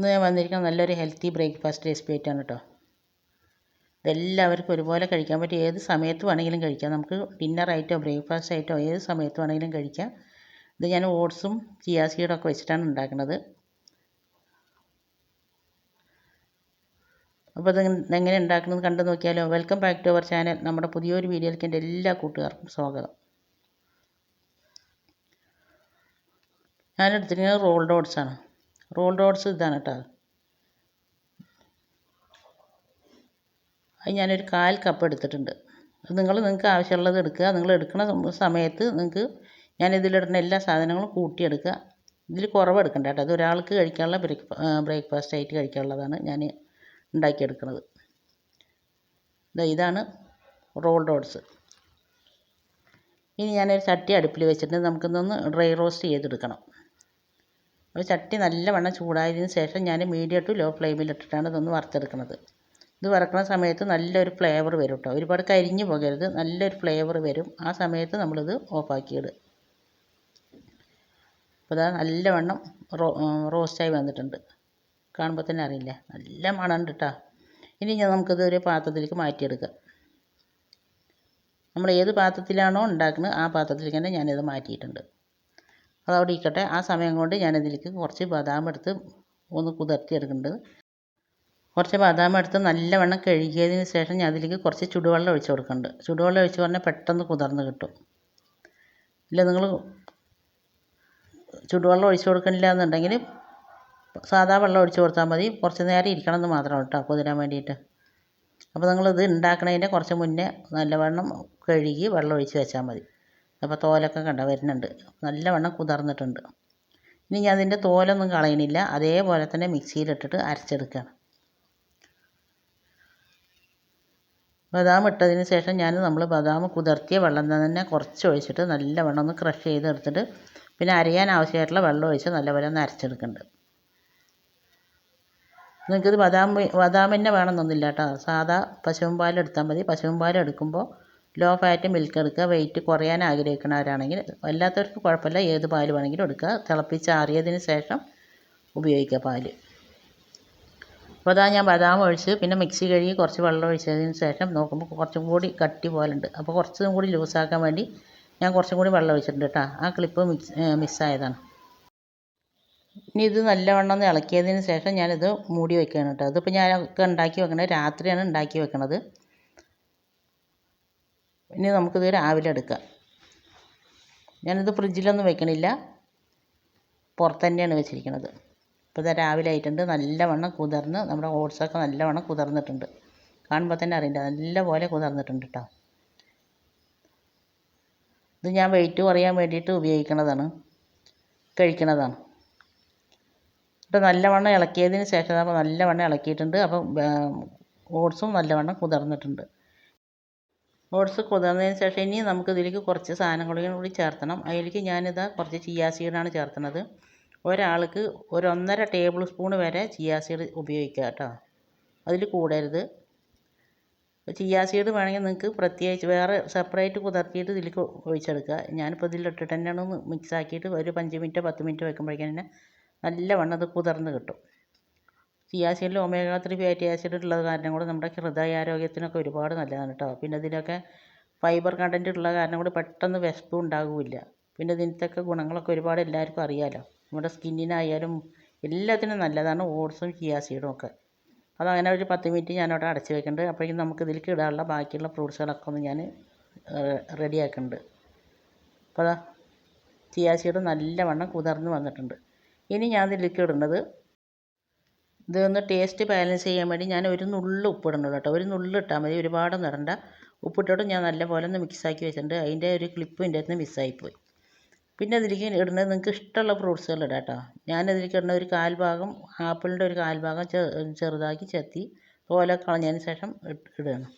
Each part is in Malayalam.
ഇന്ന് ഞാൻ വന്നിരിക്കുന്നത് നല്ലൊരു ഹെൽത്തി ബ്രേക്ക്ഫാസ്റ്റ് റെസിപ്പി ആയിട്ടാണ് കേട്ടോ ഇതെല്ലാവർക്കും ഒരുപോലെ കഴിക്കാൻ പറ്റും ഏത് സമയത്ത് വേണമെങ്കിലും കഴിക്കാം. നമുക്ക് ഡിന്നറായിട്ടോ ബ്രേക്ക്ഫാസ്റ്റ് ആയിട്ടോ ഏത് സമയത്ത് വേണമെങ്കിലും കഴിക്കാം. ഇത് ഞാൻ ഓട്സും ചിയാ ഒക്കെ വെച്ചിട്ടാണ് ഉണ്ടാക്കുന്നത്. അപ്പോൾ ഇത് എങ്ങനെ ഉണ്ടാക്കുന്നത് കണ്ടു നോക്കിയാലോ? Welcome back to our channel നമ്മുടെ പുതിയൊരു വീഡിയോയിലേക്ക് എന്റെ എല്ലാ കൂട്ടുകാർക്കും സ്വാഗതം. ഞാനെടുത്തിരിക്കുന്നത് റോൾഡ് ഓട്സാണ് റോൾഡ് റോഡ്സ് ഇതാണ് കേട്ടോ. അത് ഞാനൊരു കാൽ കപ്പ് എടുത്തിട്ടുണ്ട്. അത് നിങ്ങൾ നിങ്ങൾക്ക് ആവശ്യമുള്ളത് എടുക്കുക. നിങ്ങൾ എടുക്കുന്ന സമയത്ത് നിങ്ങൾക്ക് ഞാൻ ഇതിലിടുന്ന എല്ലാ സാധനങ്ങളും കൂട്ടിയെടുക്കുക. ഇതിൽ കുറവ് എടുക്കണ്ട കേട്ടോ. അത് ഒരാൾക്ക് കഴിക്കാനുള്ള ബ്രേക്ക് ബ്രേക്ക്ഫാസ്റ്റ് ആയിട്ട് കഴിക്കാനുള്ളതാണ് ഞാൻ ഉണ്ടാക്കിയെടുക്കുന്നത്. ഇതാണ് റോൾ റോഡ്സ്. ഇനി ഞാനൊരു ചട്ടി അടുപ്പിൽ വെച്ചിട്ട് നമുക്കിതൊന്ന് ഡ്രൈ റോസ്റ്റ് ചെയ്തെടുക്കണം. അപ്പോൾ ചട്ടി നല്ലവണ്ണം ചൂടായതിന് ശേഷം ഞാൻ മീഡിയം ടു ലോ ഫ്ലെയിമിലിട്ടിട്ടാണ് ഇതൊന്ന് വറുത്തെടുക്കുന്നത്. ഇത് വറക്കുന്ന സമയത്ത് നല്ലൊരു ഫ്ലേവർ വരും കേട്ടോ ഒരുപാട് കരിഞ്ഞു പോകരുത്. നല്ലൊരു ഫ്ലേവർ വരും. ആ സമയത്ത് നമ്മളിത് ഓഫാക്കിയിടുക അപ്പോൾ ഇതാ നല്ലവണ്ണം റോ റോസ്റ്റായി വന്നിട്ടുണ്ട്. കാണുമ്പോൾ തന്നെ അറിയില്ല? നല്ല മണമുണ്ട് കേട്ടോ ഇനി ഞാൻ നമുക്കിത് ഒരു പാത്രത്തിലേക്ക് മാറ്റിയെടുക്കാം. നമ്മൾ ഏത് പാത്രത്തിലാണോ ഉണ്ടാക്കുന്നത് ആ പാത്രത്തിലേക്ക് തന്നെ ഞാനിത് മാറ്റിയിട്ടുണ്ട്. അതവിടെ ഇരിക്കട്ടെ ആ സമയം കൊണ്ട് ഞാനതിലേക്ക് കുറച്ച് ബദാം എടുത്ത് ഒന്ന് കുതിർത്തി എടുക്കുന്നുണ്ട് കുറച്ച് ബദാം എടുത്ത് നല്ലവണ്ണം കഴുകിയതിന് ശേഷം ഞാൻ അതിലേക്ക് കുറച്ച് ചുടുവെള്ളം ഒഴിച്ച് കൊടുക്കുന്നുണ്ട്. ചുടുവെള്ളം ഒഴിച്ച് പറഞ്ഞാൽ പെട്ടെന്ന് കുതിർന്ന് കിട്ടും. ഇല്ല നിങ്ങൾ ചുടുവെള്ളം ഒഴിച്ച് കൊടുക്കണില്ല എന്നുണ്ടെങ്കിൽ സാധാ വെള്ളം ഒഴിച്ച് കൊടുത്താൽ മതി. കുറച്ച് നേരം ഇരിക്കണം എന്ന് മാത്രം കേട്ടോ കുതിരാൻ വേണ്ടിയിട്ട്. അപ്പോൾ നിങ്ങളിത് ഉണ്ടാക്കണതിന്റെ കുറച്ച് മുന്നേ നല്ലവണ്ണം കഴുകി വെള്ളം ഒഴിച്ച് വെച്ചാൽ മതി. അപ്പോൾ തോലൊക്കെ കണ്ട വരുന്നുണ്ട്. നല്ലവണ്ണം കുതിർന്നിട്ടുണ്ട്. ഇനി ഞാൻ അതിന്റെ തോലൊന്നും കളയണില്ല. അതേപോലെ തന്നെ മിക്സിയിലിട്ടിട്ട് അരച്ചെടുക്കുകയാണ് ബദാം ഇട്ടതിന് ശേഷം ഞാൻ നമ്മൾ ബദാം കുതിർത്തിയ വെള്ളം തന്നെ കുറച്ച് ഒഴിച്ചിട്ട് നല്ലവണ്ണം ഒന്ന് ക്രഷ് ചെയ്തെടുത്തിട്ട് പിന്നെ അരയാൻ ആവശ്യമായിട്ടുള്ള വെള്ളം ഒഴിച്ച് നല്ലപോലെ ഒന്ന് അരച്ചെടുക്കുന്നുണ്ട്. നിങ്ങൾക്കിത് ബദാം ബദാം തന്നെ വേണമെന്നൊന്നുമില്ല കേട്ടോ. സാധാ പശുവും പാൽ എടുത്താൽ മതി. പശുവും പാൽ എടുക്കുമ്പോൾ ലോ ഫാറ്റ് മിൽക്ക് എടുക്കുക വെയിറ്റ് കുറയാൻ ആഗ്രഹിക്കുന്നവരാണെങ്കിൽ അല്ലാത്തവർക്ക് കുഴപ്പമില്ല. ഏത് പാൽ വേണമെങ്കിലും എടുക്കുക. തിളപ്പിച്ചാറിയതിന് ശേഷം ഉപയോഗിക്കുക പാൽ അപ്പോൾ അതാ ഞാൻ ബദാം ഒഴിച്ച് പിന്നെ മിക്സി കഴുകി കുറച്ച് വെള്ളം ഒഴിച്ചതിന് ശേഷം നോക്കുമ്പോൾ കുറച്ചും കൂടി കട്ടി പോലുണ്ട്. അപ്പോൾ കുറച്ചും കൂടി ലൂസാക്കാൻ വേണ്ടി ഞാൻ കുറച്ചും കൂടി വെള്ളം ഒഴിച്ചിട്ടുണ്ട് കേട്ടോ. ആ ക്ലിപ്പ് മിക്സ് മിസ്സായതാണ്. ഇനി ഇത് നല്ലവണ്ണം ഒന്ന് ഇളക്കിയതിന് ശേഷം ഞാനിത് മൂടി വെക്കുകയാണ് കേട്ടോ. ഇതിപ്പോൾ ഞാനൊക്കെ ഉണ്ടാക്കി വെക്കണത് രാത്രിയാണ് ഉണ്ടാക്കി വെക്കണത് ഇനി നമുക്കിത് രാവിലെ എടുക്കാം. ഞാനിത് ഫ്രിഡ്ജിലൊന്നും വെക്കണില്ല. പുറത്ത് തന്നെയാണ് വെച്ചിരിക്കുന്നത് ഇപ്പോൾ ഇതാ രാവിലെ ആയിട്ടുണ്ട്. നല്ലവണ്ണം കുതിർന്ന് നമ്മുടെ ഓട്സൊക്കെ നല്ലവണ്ണം കുതിർന്നിട്ടുണ്ട്. കാണുമ്പോൾ തന്നെ അറിയണ്ട നല്ലപോലെ കുതിർന്നിട്ടുണ്ട് കേട്ടോ ഇത് ഞാൻ വെയിറ്റ് കുറയാൻ വേണ്ടിയിട്ട് ഉപയോഗിക്കുന്നതാണ് കഴിക്കുന്നതാണ് എന്നിട്ട് നല്ലവണ്ണം ഇളക്കിയതിന് ശേഷം അപ്പോൾ നല്ലവണ്ണം ഇളക്കിയിട്ടുണ്ട്. അപ്പം ഓട്സും നല്ലവണ്ണം കുതിർന്നിട്ടുണ്ട്. ഓട്സ് കുതിർന്നതിന് ശേഷം ഇനി നമുക്ക് ഇതിലേക്ക് കുറച്ച് സാധനങ്ങളും കൂടി ചേർക്കണം അതിലേക്ക് ഞാനിതാ കുറച്ച് ചിയാ സീഡാണ് ചേർത്തുന്നത്. ഒരാൾക്ക് ഒരു ഒന്നര ടേബിൾ സ്പൂൺ വരെ ചിയാ സീഡ് ഉപയോഗിക്കുക കേട്ടോ. അതിൽ കൂടരുത്. ചിയാ സീഡ് വേണമെങ്കിൽ നിങ്ങൾക്ക് പ്രത്യേകിച്ച് വേറെ സെപ്പറേറ്റ് കുതിർത്തിയിട്ട് ഇതിലേക്ക് ഒഴിച്ചെടുക്കുക. ഞാനിപ്പോൾ ഇതിലിട്ടിട്ട് തന്നെയാണ് മിക്സ് ആക്കിയിട്ട് ഒരു അഞ്ച് മിനിറ്റ് പത്ത് മിനിറ്റ് വെക്കുമ്പോഴേക്കും തന്നെ നല്ലവണ്ണം അത് കുതിർന്ന് കിട്ടും. ചിയാ സീഡിൽ ഒമേഗ ത്രീ ഫാറ്റി ആസിഡ് ഉള്ളത് കാരണം കൂടെ നമ്മുടെ ഹൃദയാരോഗ്യത്തിനൊക്കെ ഒരുപാട് നല്ലതാണ് കേട്ടോ പിന്നെ ഇതിനൊക്കെ ഫൈബർ കണ്ടന്റ് ഉള്ള കാരണം കൂടി പെട്ടെന്ന് വിശപ്പ് ഉണ്ടാകില്ല പിന്നെ ഇതിനത്തൊക്കെ ഗുണങ്ങളൊക്കെ ഒരുപാട് എല്ലാവർക്കും അറിയാമല്ലോ നമ്മുടെ സ്കിന്നിനായാലും എല്ലാത്തിനും നല്ലതാണ് ഓട്സും ചിയാസീഡും ഒക്കെ. അതങ്ങനെ ഒരു പത്ത് മിനിറ്റ് ഞാനവിടെ അടച്ച് വെക്കുന്നുണ്ട് അപ്പോഴേക്കും നമുക്ക് ഇതിലേക്ക് ഇടാനുള്ള ബാക്കിയുള്ള ഫ്രൂട്ട്സുകളൊക്കെ ഒന്ന് ഞാൻ റെഡിയാക്കുന്നുണ്ട് അപ്പോൾ അതാ ചിയാ സീഡ് നല്ലവണ്ണം കുതിർന്ന് വന്നിട്ടുണ്ട്. ഇനി ഞാൻ ഇതിലേക്ക് ഇടുന്നത് ഇതൊന്ന് ടേസ്റ്റ് ബാലൻസ് ചെയ്യാൻ വേണ്ടി ഞാൻ ഒരു നുള്ള് ഉപ്പിടുന്നുള്ളൂ കേട്ടോ. ഒരു നുള്ള് ഇട്ടാൽ മതി. ഒരുപാടൊന്നും ഇടണ്ട ഉപ്പിട്ടിട്ട് ഞാൻ നല്ലപോലെ ഒന്ന് മിക്സാക്കി വെച്ചിട്ടുണ്ട്. അതിന്റെ ഒരു ക്ലിപ്പ് ഇതിന്റെ അകത്ത് മിസ്സായിപ്പോയി പിന്നെ അതിലേക്ക് ഇടുന്നത് നിങ്ങൾക്ക് ഇഷ്ടമുള്ള ഫ്രൂട്ട്സുകൾ ഇടാം കേട്ടോ. ഞാനതിലേക്ക് ഇടുന്ന ഒരു കാൽ ഭാഗം ആപ്പിളിന്റെ ഒരു കാൽ ഭാഗം ചെറുതാക്കി ചെത്തി പോലെ കളഞ്ഞതിന് ശേഷം ഇടുകയാണ്.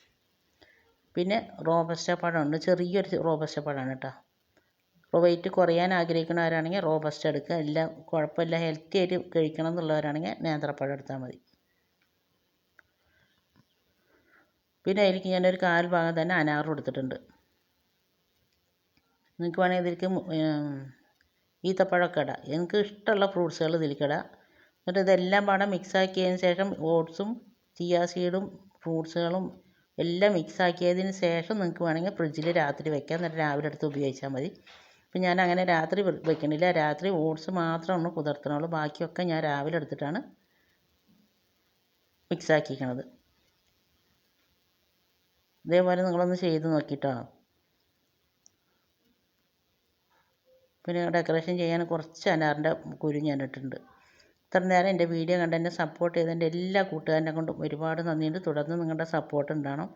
പിന്നെ റോബസ്റ്റ പഴമുണ്ട് ചെറിയൊരു റോബസ്റ്റ പഴമാണ് കേട്ടോ. വെയിറ്റ് കുറയാൻ ആഗ്രഹിക്കുന്നവരാണെങ്കിൽ റോബസ്റ്റ് എടുക്കുക. എല്ലാം കുഴപ്പമില്ല. ഹെൽത്തി ആയിട്ട് കഴിക്കണം എന്നുള്ളവരാണെങ്കിൽ നേന്ത്രപ്പഴം എടുത്താൽ മതി. പിന്നെ അതിലേക്ക് ഞാനൊരു കാൽ ഭാഗം തന്നെ അനാറും എടുത്തിട്ടുണ്ട് നിങ്ങൾക്ക് വേണമെങ്കിൽ ഇതിലേക്ക് ഈത്തപ്പഴമൊക്കെ ഇടാം. എനിക്ക് ഇഷ്ടമുള്ള ഫ്രൂട്ട്സുകൾ ഇതിലേക്ക് ഇടാം. എന്നിട്ട് ഇതെല്ലാം പാടെ മിക്സാക്കിയതിന് ശേഷം ഓട്സും ചിയാ സീഡും ഫ്രൂട്ട്സുകളും എല്ലാം മിക്സാക്കിയതിന് ശേഷം നിങ്ങൾക്ക് വേണമെങ്കിൽ ഫ്രിഡ്ജിൽ രാത്രി വെക്കാം. എന്നിട്ട് രാവിലെ എടുത്ത് ഉപയോഗിച്ചാൽ മതി. അപ്പം ഞാൻ അങ്ങനെ രാത്രി വെക്കണില്ല. രാത്രി ഓട്സ് മാത്രമാണ് കുതിർത്തണുള്ളൂ. ബാക്കിയൊക്കെ ഞാൻ രാവിലെ എടുത്തിട്ടാണ് മിക്സ് ആക്കിക്കണത് ഇതേപോലെ നിങ്ങളൊന്ന് ചെയ്ത് നോക്കിട്ടോ. പിന്നെ ഡെക്കറേഷൻ ചെയ്യാൻ കുറച്ച് അനാറിന്റെ കുരു ഞാൻ ഇട്ടിട്ടുണ്ട് ഇത്ര നേരം എന്റെ വീഡിയോ കണ്ട് എന്നെ സപ്പോർട്ട് ചെയ്ത എന്റെ എല്ലാ കൂട്ടുകാരനെ കൊണ്ടും ഒരുപാട് നന്ദിയുണ്ട്. തുടർന്ന് നിങ്ങളുടെ സപ്പോർട്ട് ഉണ്ടാവണം.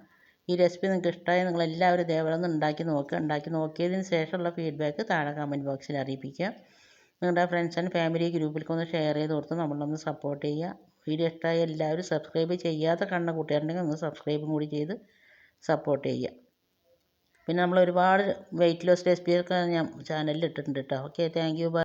ഈ റെസിപ്പി നിങ്ങൾക്ക് ഇഷ്ടമായി നിങ്ങൾ എല്ലാവരും ഇതേപോലെ ഒന്ന് ഉണ്ടാക്കി നോക്കുക ഉണ്ടാക്കി നോക്കിയതിന് ശേഷമുള്ള ഫീഡ്ബാക്ക് താഴെ കമന്റ് ബോക്സിൽ അറിയിപ്പിക്കുക നിങ്ങളുടെ ഫ്രണ്ട്സ് ആൻഡ് ഫാമിലി ഗ്രൂപ്പിലേക്ക് ഒന്ന് ഷെയർ ചെയ്ത് കൊടുത്ത് നമ്മളൊന്ന് സപ്പോർട്ട് ചെയ്യുക. വീഡിയോ ഇഷ്ടമായ എല്ലാവരും സബ്സ്ക്രൈബ് ചെയ്യാത്ത കണ്ണ കൂട്ടുകാരുണ്ടെങ്കിൽ ഒന്ന് സബ്സ്ക്രൈബും കൂടി ചെയ്ത് സപ്പോർട്ട് ചെയ്യുക. പിന്നെ നമ്മൾ ഒരുപാട് വെയിറ്റ് ലോസ് റെസിപ്പിയൊക്കെ ഞാൻ ചാനലിൽ ഇട്ടിട്ടുണ്ട് കേട്ടോ ഓക്കെ താങ്ക് യു